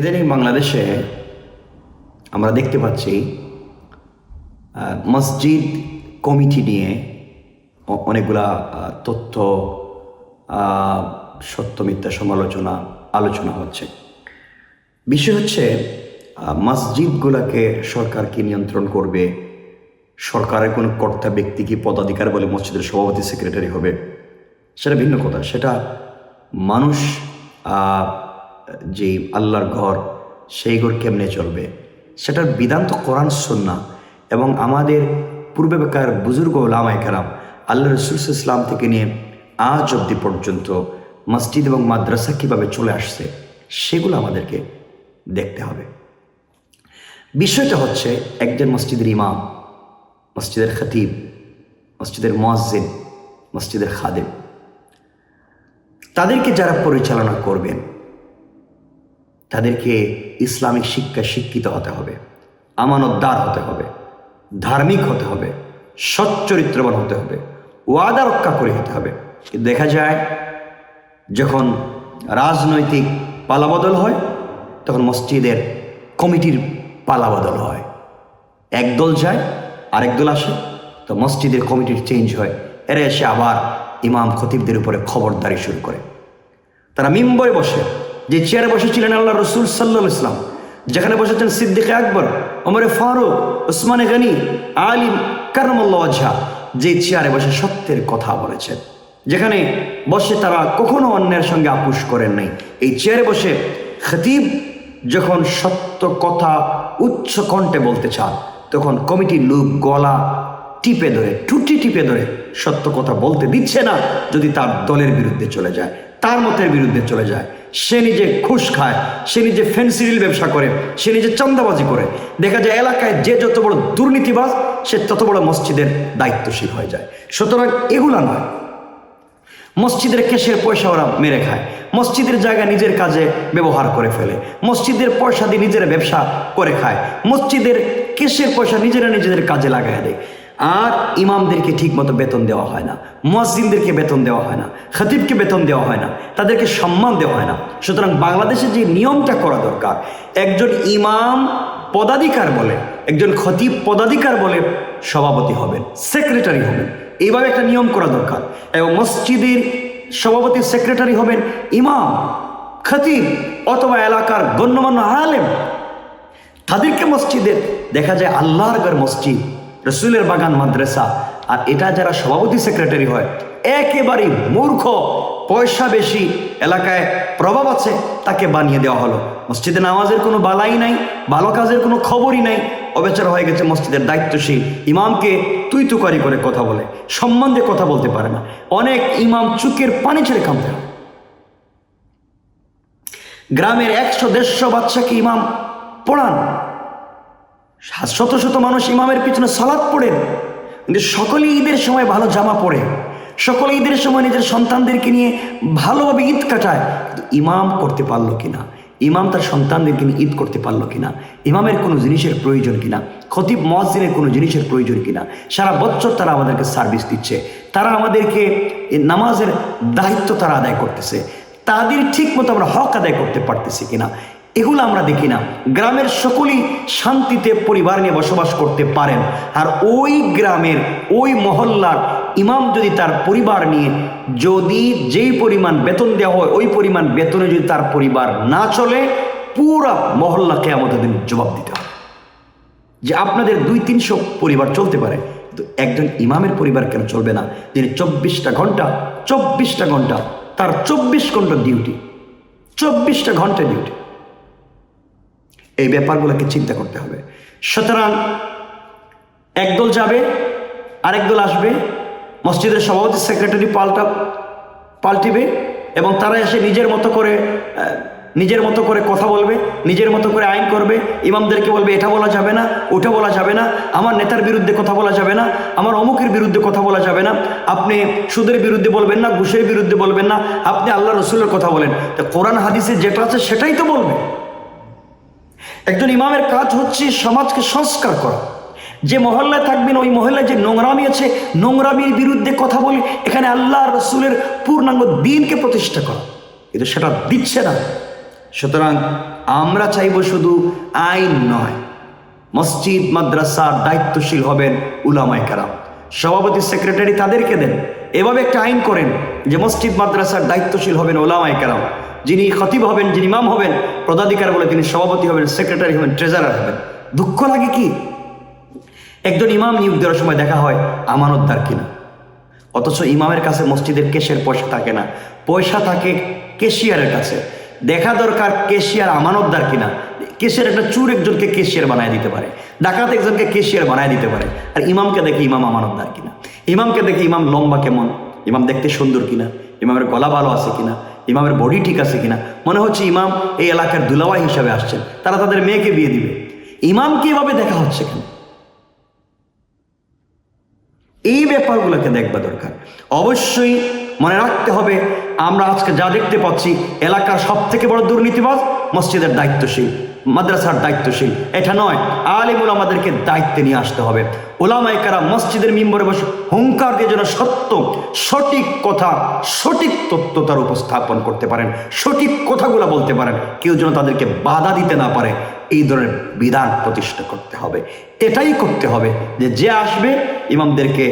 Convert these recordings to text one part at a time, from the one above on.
ইদানিং বাংলাদেশে আমরা দেখতে পাচ্ছি মসজিদ কমিটি নিয়ে অনেকগুলা তথ্য সত্য, মিথ্যা সমালোচনা, আলোচনা হচ্ছে। বিষয় হচ্ছে মসজিদগুলোকে সরকার কি নিয়ন্ত্রণ করবে? সরকারের কোনো কর্তা ব্যক্তি কি পদাধিকার বলে মসজিদের সভাপতি, সেক্রেটারি হবে? সেটা ভিন্ন কথা। সেটা মানুষ যে আল্লাহর ঘর, সেই ঘর কেমনে চলবে? সেটার বিধান তো কোরআন সন্না এবং আমাদের পূর্বেকার বুজুর্গ ওলামায় কারাম আল্লাহ রসুল ইসলাম থেকে নিয়ে আজ অবধি পর্যন্ত মসজিদ এবং মাদ্রাসা কীভাবে চলে আসছে, সেগুলো আমাদেরকে দেখতে হবে। বিষয়টা হচ্ছে একজন মসজিদের ইমাম, মসজিদের খতিব, মসজিদের মসজিদ মসজিদের খাদেম। তাদেরকে যারা পরিচালনা করবেন তাদেরকে ইসলামিক শিক্ষা শিক্ষিত হতে হবে, আমানতদার হতে হবে, ধার্মিক হতে হবে, সচ্চরিত্রবান হতে হবে, ওয়াদা রক্ষা করে হতে হবে। দেখা যায়, যখন রাজনৈতিক পালাবদল হয়, তখন মসজিদের কমিটির পালাবদল হয়। একদল যায়, আরেক দল আসে, তো মসজিদের কমিটির চেঞ্জ হয়। এরা এসে আবার ইমাম খতিবদের উপরে খবরদারি শুরু করে। তারা মিম্বরে বসে যে চেয়ারে বসেছিলেন আল্লাহ রসুল সাল্লাহ ইসলাম যেখানে বসেছেন সিদ্দিক আকবর, ওমরে ফারুক ওসমানে গনি আলিম কারমল্লা ঝা যে চেয়ারে বসে সত্যের কথা বলেছেন। যেখানে বসে তারা কখনো অন্যের সঙ্গে আপুস করেন নাই। এই চেয়ারে বসে খতিব যখন সত্য কথা উচ্চ কণ্ঠে বলতে চান, তখন কমিটির লোক গলা টিপে ধরে টুটি টিপে ধরে সত্য কথা বলতে দিচ্ছে না, যদি তার দলের বিরুদ্ধে চলে যায়, তার মতের বিরুদ্ধে চলে যায়। সে নিজে ঘুষ খায়, সে নিজে ফেন্সিডিল ব্যবসা করে, সে নিজে চান্দাবাজি করে। দেখা যায় এলাকায় যে যত বড় দুর্নীতিবাজ, সে তত বড় মসজিদের দায়িত্বশীল হয়ে যায়। সুতরাং এগুলা নয় মসজিদের কেশের পয়সা ওরা মেরে খায়। মসজিদের জায়গা নিজের কাজে ব্যবহার করে ফেলে। মসজিদের পয়সা দিয়ে নিজেরা ব্যবসা করে খায়। মসজিদের কেশের পয়সা নিজেরা নিজেদের কাজে লাগায় দেয়। আর ইমামদেরকে ঠিক মতো বেতন দেওয়া হয় না মসজিদদেরকে বেতন দেওয়া হয় না, খতিবকে বেতন দেওয়া হয় না, তাদেরকে সম্মান দেওয়া হয় না। সুতরাং বাংলাদেশে যে নিয়মটা করা দরকার, একজন ইমাম পদাধিকার বলে, একজন খতিব পদাধিকার বলে সভাপতি হবেন, সেক্রেটারি হবেন। এইভাবে একটা নিয়ম করা দরকার। এবং মসজিদের সভাপতি, সেক্রেটারি হবেন ইমাম, খতিব অথবা এলাকার গণ্যমান্য আলেম। তাদেরকে মসজিদের দেখা যায় আল্লাহর ঘর মসজিদ। রসুলের বাগান, মাদ্রাসা। আর এটা যারা সভাপতি সেক্রেটারি হয় একেবারে মূর্খ, পয়সা বেশি, এলাকায় প্রভাব আছে, তাকে বানিয়ে দেওয়া হলো। মসজিদে নামাজের কোনো বালাই নাই, ভালো কাজের কোনো খবরই নাই, অবেচার হয়ে গেছে মসজিদের দায়িত্বশীল ইমামকে তুই তুকারি করে কথা বলে সম্মান দিয়ে কথা বলতে পারে না। অনেক ইমাম চুকের পানি ছেড়ে কামতে গ্রামের একশো দেড়শো বাচ্চাকে ইমাম পড়ান। শত শত মানুষ ইমামের পিছনে সালাদ পড়েন। কিন্তু সকলে ঈদের সময় ভালো জামা পরে। সকলে ঈদের সময় নিজের সন্তানদেরকে নিয়ে ভালোভাবে ঈদ কাটায়। কিন্তু ইমাম করতে পারল কিনা? ইমাম তার সন্তানদেরকে নিয়ে ঈদ করতে পারল কিনা? ইমামের কোনো জিনিসের প্রয়োজন কিনা? খতিব মসজিদের কোনো জিনিসের প্রয়োজন কিনা? সারা বছর তারা আমাদেরকে সার্ভিস দিচ্ছে। তারা আমাদেরকে নামাজের দায়িত্ব তারা আদায় করতেছে। তাদের ঠিক মতো আমরা হক আদায় করতে পারতেছি কিনা? এগুলো আমরা দেখি না। গ্রামের সকলেই শান্তিতে পরিবার নিয়ে বসবাস করতে পারেন। আর ওই গ্রামের ওই মহল্লার ইমাম যদি তার পরিবার নিয়ে যদি যেই পরিমাণ বেতন দেওয়া হয়, ওই পরিমাণ বেতনে যদি তার পরিবার না চলে, পুরা মহল্লাকে আমাদের দিন জবাব দিতে হবে। যে আপনাদের দুই তিনশো পরিবার চলতে পারে, কিন্তু একজন ইমামের পরিবার কেন চলবে না? যিনি চব্বিশটা ঘণ্টা চব্বিশটা ঘণ্টা, তার চব্বিশ ঘণ্টা ডিউটি, চব্বিশটা ঘণ্টা ডিউটি। এই ব্যাপারগুলোকে চিন্তা করতে হবে। সুতরাং একদল যাবে, আরেক দল আসবে, মসজিদের সভাপতি, সেক্রেটারি পাল্টা, পাল্টিবে এবং তারা এসে নিজের মতো করে নিজের মতো করে কথা বলবে, নিজের মতো করে আইন করবে, ইমামদেরকে বলবে, এটা বলা যাবে না, ওটা বলা যাবে না, আমার নেতার বিরুদ্ধে কথা বলা যাবে না, আমার অমুকের বিরুদ্ধে কথা বলা যাবে না, আপনি সুদের বিরুদ্ধে বলবেন না, ঘুষের বিরুদ্ধে বলবেন না, আপনি আল্লাহ রসুলের কথা বলেন। তো কোরআন, হাদিসে যেটা আছে সেটাই তো বলবে। একজন ইমামের কাজ হচ্ছে সমাজকে সংস্কার করা। যে মহল্লায় থাকবেন, ওই মহল্লায় যে নোংরামি আছে, নোংরামির বিরুদ্ধে কথা বলে এখানে আল্লাহ রসুলের পূর্ণাঙ্গ দিনকে প্রতিষ্ঠা করা। কিন্তু সেটা দিচ্ছে না। সুতরাং আমরা চাইব শুধু আইন নয়, মসজিদ মাদ্রাসার দায়িত্বশীল হবেন উলামায় কারাম। সভাপতি, সেক্রেটারি তাদেরকে দেন। এভাবে একটা আইন করেন যে মসজিদ মাদ্রাসার দায়িত্বশীল হবেন ওলামায় কারাম, যিনি খতিব হবেন, যিনি ইমাম হবেন, পদাধিকার বলে তিনি সভাপতি হবেন, সেক্রেটারি হবেন, ট্রেজারার হবেন। দুঃখ লাগে কি? একজন ইমাম নিয়োগ দেওয়ার সময় দেখা হয় আমানতদার কিনা। অথচ ইমামের কাছে মসজিদের কেশের পয়সা থাকে না। পয়সা থাকে কেশিয়ারের কাছে। দেখা দরকার কেশিয়ার আমানতদার কিনা। কেশিয়ার একটা চুর একজনকে কেশিয়ার বানায় দিতে পারে। ডাকাত একজনকে কেশিয়ার বানায় দিতে পারে। আর ইমামকে দেখে ইমাম আমানতদার কিনা। ইমামকে দেখে ইমাম লম্বা কেমন? ইমাম দেখতে সুন্দর কিনা? ইমামের গলা ভালো আছে কিনা? ইমামের বডি ঠিক আছে কিনা? মনে হচ্ছে ইমাম এই এলাকার দুলাওয়াই হিসাবে আসছেন। তারা তাদের মেয়েকে বিয়ে দিবে। ইমামকে এভাবে দেখা হচ্ছে কেন? এই ব্যাপারগুলোকে দেখবা দরকার। অবশ্যই মনে রাখতে হবে, আমরা আজকে যা দেখতে পাচ্ছি, এলাকার সব থেকে বড় দুর্নীতিবাজ মসজিদের দায়িত্বশীল। মাদ্রাসার দায়িত্বশীল। এটা নয়, আলিমুল আমাদেরকে দায়িত্বে নিয়ে আসতে হবে। ওলামাইকারা মসজিদের মিম্বরে বসে হুঙ্কার দিয়ে যেন সত্য, সঠিক কথা, সঠিক তথ্য তার উপস্থাপন করতে পারেন, সঠিক কথাগুলো বলতে পারেন। কেউ যেন তাদেরকে বাধা দিতে না পারে, এই ধরনের বিধান প্রতিষ্ঠা করতে হবে। এটাই করতে হবে যে যে আসবে, ইমামদেরকে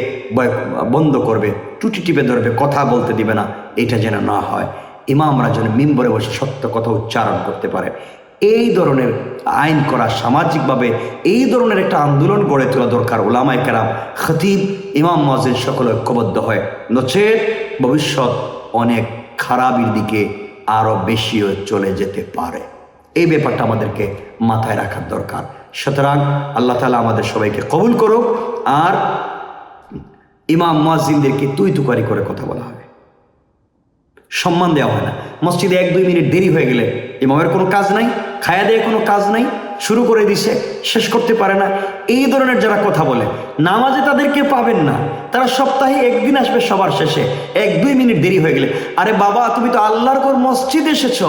বন্ধ করবে, টুটি টিপে ধরবে, কথা বলতে দিবে না। এটা যেন না হয়। ইমামরা যেন মিম্বরে বসে সত্য কথা উচ্চারণ করতে পারে। এই ধরনের আইন করা সামাজিকভাবে এই ধরনের একটা আন্দোলন গড়ে তোলা দরকার ওলামাই কেরাম, খতিব, ইমাম মসজিদ সকলে ঐক্যবদ্ধ হয়। নচেত ভবিষ্যৎ অনেক খারাপের দিকে আরও বেশিও চলে যেতে পারে। এই ব্যাপারটা আমাদেরকে মাথায় রাখার দরকার। সুতরাং আল্লাহ তালা আমাদের সবাইকে কবুল করুক আর ইমাম মুয়াজ্জিনদেরকে তুই তুকারি করে কথা বলা। সম্মান দেওয়া হয় না। মসজিদে এক দুই মিনিট দেরি হয়ে গেলে ইমামের কোনো কাজ নাই, খায়া দেয়ে কোনো কাজ নাই শুরু করে দিছে, শেষ করতে পারে না। এই ধরনের যারা কথা বলে, নামাজে তাদেরকে পাবেন না। তারা সপ্তাহে একদিন আসবে সবার শেষে। এক, দুই মিনিট দেরি হয়ে গেলে। আরে বাবা, তুমি তো আল্লাহর ঘর মসজিদ এসেছ।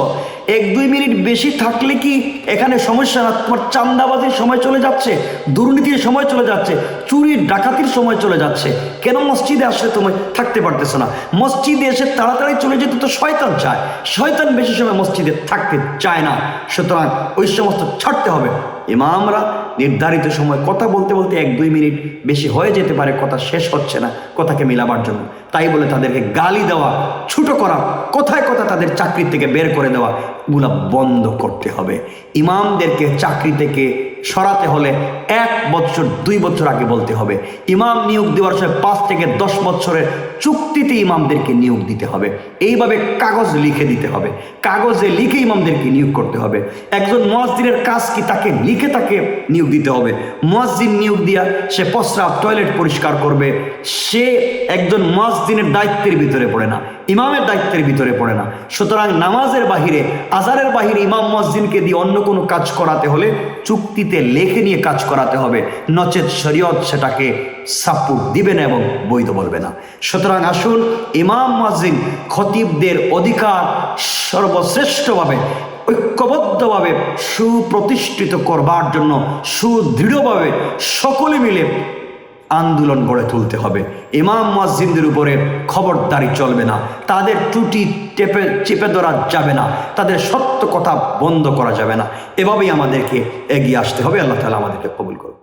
এক, দুই মিনিট বেশি থাকলে কি এখানে সমস্যা না? তোমার চান্দাবাজির সময় চলে যাচ্ছে, দুর্নীতির সময় চলে যাচ্ছে চুরি ডাকাতির সময় চলে যাচ্ছে। কেন মসজিদে আসলে তুমি থাকতে পারতেছো না? মসজিদে এসে তাড়াতাড়ি চলে যেতে তো শয়তান চায়। শয়তান বেশি সময় মসজিদে থাকতে চায় না। সুতরাং ওই সমস্ত ছাড়তে হবে। ইমামরা নির্ধারিত সময় কথা বলতে বলতে এক দুই মিনিট বেশি হয়ে যেতে পারে, কথা শেষ হচ্ছে না কথাকে মিলাবার জন্য। তাই বলে তাদেরকে গালি দেওয়া, ছুটো করা, কোথায় কথা তাদের চাকরি থেকে বের করে দেওয়া গুলা বন্ধ করতে হবে। ইমামদেরকে চাকরি থেকে সরাতে হলে এক বছর, দুই বছর আগে বলতে হবে। ইমাম নিয়োগ দেওয়ার সময় পাঁচ থেকে দশ বছরের চুক্তিতে ইমামদেরকে নিয়োগ দিতে হবে। এইভাবে কাগজ লিখে দিতে হবে। কাগজে লিখে ইমামদেরকে নিয়োগ করতে হবে। একজন মসজিদের কাজ কি তাকে লিখে তাকে নিয়োগ দিতে হবে? মসজিদ নিয়োগ দিয়া সে প্রস্রাব, টয়লেট পরিষ্কার করবে। সে একজন মসজিদের দায়িত্বের ভিতরে পড়ে না। ইমামের দায়িত্বের ভিতরে পড়ে না। সুতরাং নামাজের বাহিরে, আজারের বাহিরে ইমাম মসজিদকে দিয়ে অন্য কোনো কাজ করাতে হলে চুক্তিতে লেখে নিয়ে কাজ করাতে হবে। নচেত শরীয়ত সেটাকে সাপোর্ট দিবে না এবং বৈধ বলবে না। সুতরাং আসুন, ইমাম মাজিন খতিবদের অধিকার সর্বশ্রেষ্ঠভাবে, ঐক্যবদ্ধভাবে সুপ্রতিষ্ঠিত করবার জন্য, সুদৃঢ়ভাবে সকলে মিলে আন্দোলন গড়ে তুলতে হবে। ইমাম মসজিদদের উপরে খবরদারি চলবে না। তাদের ত্রুটি টেপে, চেপে ধরা যাবে না। তাদের সত্য কথা বন্ধ করা যাবে না। এভাবেই আমাদেরকে এগিয়ে আসতে হবে। আল্লাহ তালা আমাদেরকে কবুল করুন